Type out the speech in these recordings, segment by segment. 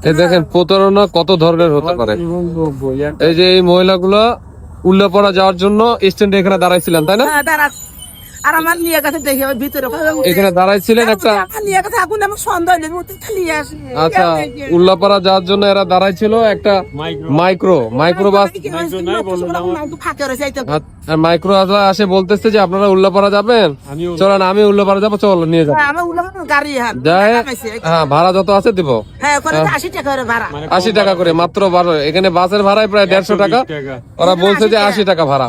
এই দেখেন প্রতারণা কত ধরনের হতে পারে এই যে এই মহিলাগুলা উল্লাপাড়া যাওয়ার জন্য স্ট্যান্ডে এখানে দাঁড়াইছিলেন তাই না হ্যাঁ, দাঁড়া। আর আমার নিয়ে গেছে দেখে ওই ভিতরে এখানে দাঁড়াইছিলেন একটা আমার নিয়ে গেছে আগুন আমার সন্দেহ নেই খালি আসে। আচ্ছা উল্লাপাড়া যাওয়ার জন্য এরা দাঁড়াইছিল একটা মাইক্রো। মাইক্রো বাস ফাঁকে রয়েছে আর মাইক্রো আসে বলতেছে যে আপনারা উল্লাপাড়া যাবেন? চলেন আমি উল্লাপাড়া যাব চলো নিয়ে যাব হ্যাঁ, গাড়ি হ্যাঁ। হ্যাঁ ভাড়া যত আছে দিব। হ্যাঁ ওখানে তো আশি টাকা করে ভাড়া। আশি টাকা করে মাত্র বারো এখানে বাসের ভাড়ায় প্রায় দেড়শো টাকা। ওরা বলছে যে আশি টাকা ভাড়া।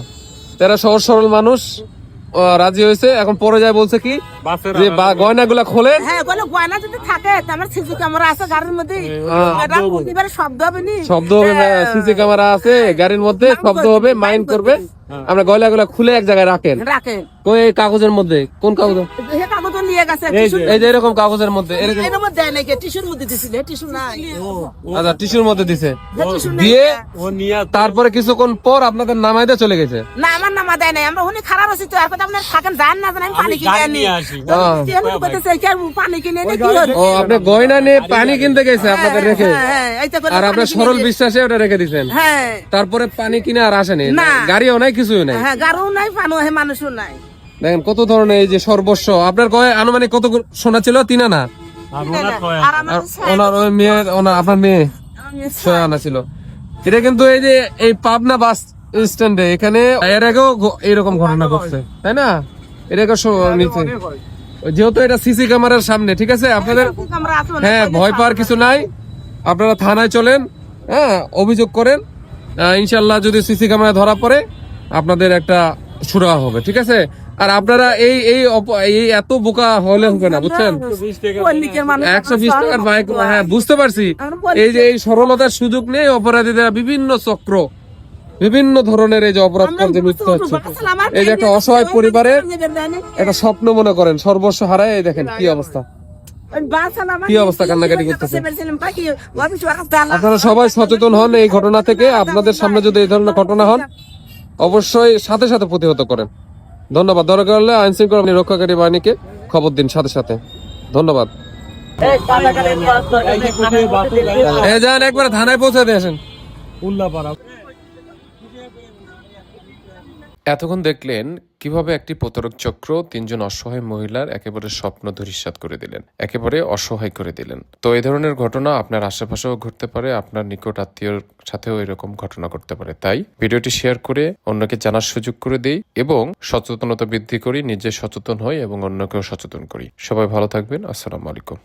তারা সহজ সরল মানুষ। রাজি হয়েছে। এখন পরে যায় বলছে কি যে গয়না গুলা খোলেন হ্যাঁ বলে গয়না যদি থাকে তো আমার সিসি ক্যামেরা আছে গাড়ির মধ্যে। হ্যাঁ। শব্দ হবে। নি? শব্দ হবে সিসি ক্যামেরা আছে গাড়ির মধ্যে শব্দ হবে মাইন্ড করবে। আমরা গয়নাগুলা খুলে এক জায়গায় রাখেন। রাখেন। কই কাগজের মধ্যে কোন কাগজ? নিয়ে গেছে এই যে এরকম কাগজের মধ্যে এরকম এর মধ্যে দেয় নাকি টিস্যুর মধ্যে দিছিল টিস্যু নাই। আচ্ছা টিস্যুর মধ্যে দিছে। তারপরে কিছুক্ষণ পর আপনাদের নামাই দিয়ে চলে গেছে। না আমার নামা দেয় নাই আমরা ওখানে খারাপ আছি তো এখন আপনার থাকেন জান না জান আমি পানি কিনে আনি। হ্যাঁ। পানি কিনে এনে কি হলো ও আপনি গয়না নিয়ে পানি কিনতে গেছে আপনাদের রেখে। হ্যাঁ, হ্যাঁ, আর আপনার পানি সরল বিশ্বাসে ওটা রেখে দিচ্ছেন হ্যাঁ। তারপরে পানি কিনে আর আসেনি। না। গাড়িও নাই কিছুই নাই। হ্যাঁ গাড়িও নাই পানও হে মানুষও নাই। দেখেন কত ধরনের এই যে সর্বস্ব। আপনার গয়ে আনুমানিক কত সোনা ছিল? তিন আনা? ওনার ওই মেয়ের ওনার আপনার মেয়ে? ছয় আনা ছিল। এটা কিন্তু এই যে এই পাবনা বাস স্ট্যান্ডে এখানে এর আগেও এইরকম ঘটনা ঘটছে তাই না? নিচে। যেহেতু এটা সিসি ক্যামেরার সামনে ঠিক আছে? আপনাদের আমরা আছি অনেক হ্যাঁ ভয় পাওয়ার কিছু নাই। আপনারা থানায় চলেন হ্যাঁ অভিযোগ করেন। ইনশাল্লাহ যদি সিসি ক্যামেরা ধরা পড়ে আপনাদের একটা সুরা হবে ঠিক আছে? আর আপনারা এই এই এই এত বোকা হলে হবে না বুঝছেন? একশো বিশ টাকার বাইক হ্যাঁ বুঝতে পারছি। এই যে এই সরলতার সুযোগ নেই অপরাধীরা বিভিন্ন চক্র বিভিন্ন ধরনের এই যে অপরাধ কার্যে লিপ্ত হচ্ছে। এই যে একটা অসহায় পরিবারের একটা স্বপ্ন মনে করেন সর্বস্ব হারায় এই দেখেন কি অবস্থা। কি অবস্থা কান্নাকাটি করতেছে? আপনারা সবাই সচেতন হন এই ঘটনা থেকে আপনাদের সামনে যদি এই ধরনের ঘটনা হন অবশ্যই সাথে সাথে প্রতিহত করেন। ধন্যবাদ। দরকার হলে আইন শৃঙ্খলা রক্ষাকারী বাহিনীকে খবর দিন সাথে সাথে। ধন্যবাদ। একবার থানায় পৌঁছে দিয়ে আসেন। এতক্ষণ দেখলেন কীভাবে একটি প্রতারক চক্র তিনজন অসহায় মহিলার একেবারে স্বপ্ন ধরিসাত করে দিলেন, একেবারে অসহায় করে দিলেন। তো এই ধরনের ঘটনা আপনার আশেপাশেও ঘটতে পারে, আপনার নিকট আত্মীয়র সাথেও এরকম ঘটনা ঘটতে পারে। তাই ভিডিওটি শেয়ার করে অন্যকে জানার সুযোগ করে দিই এবং সচেতনতা বৃদ্ধি করি, নিজে সচেতন হই এবং অন্যকেও সচেতন করি। সবাই ভালো থাকবেন, আসসালামু আলাইকুম।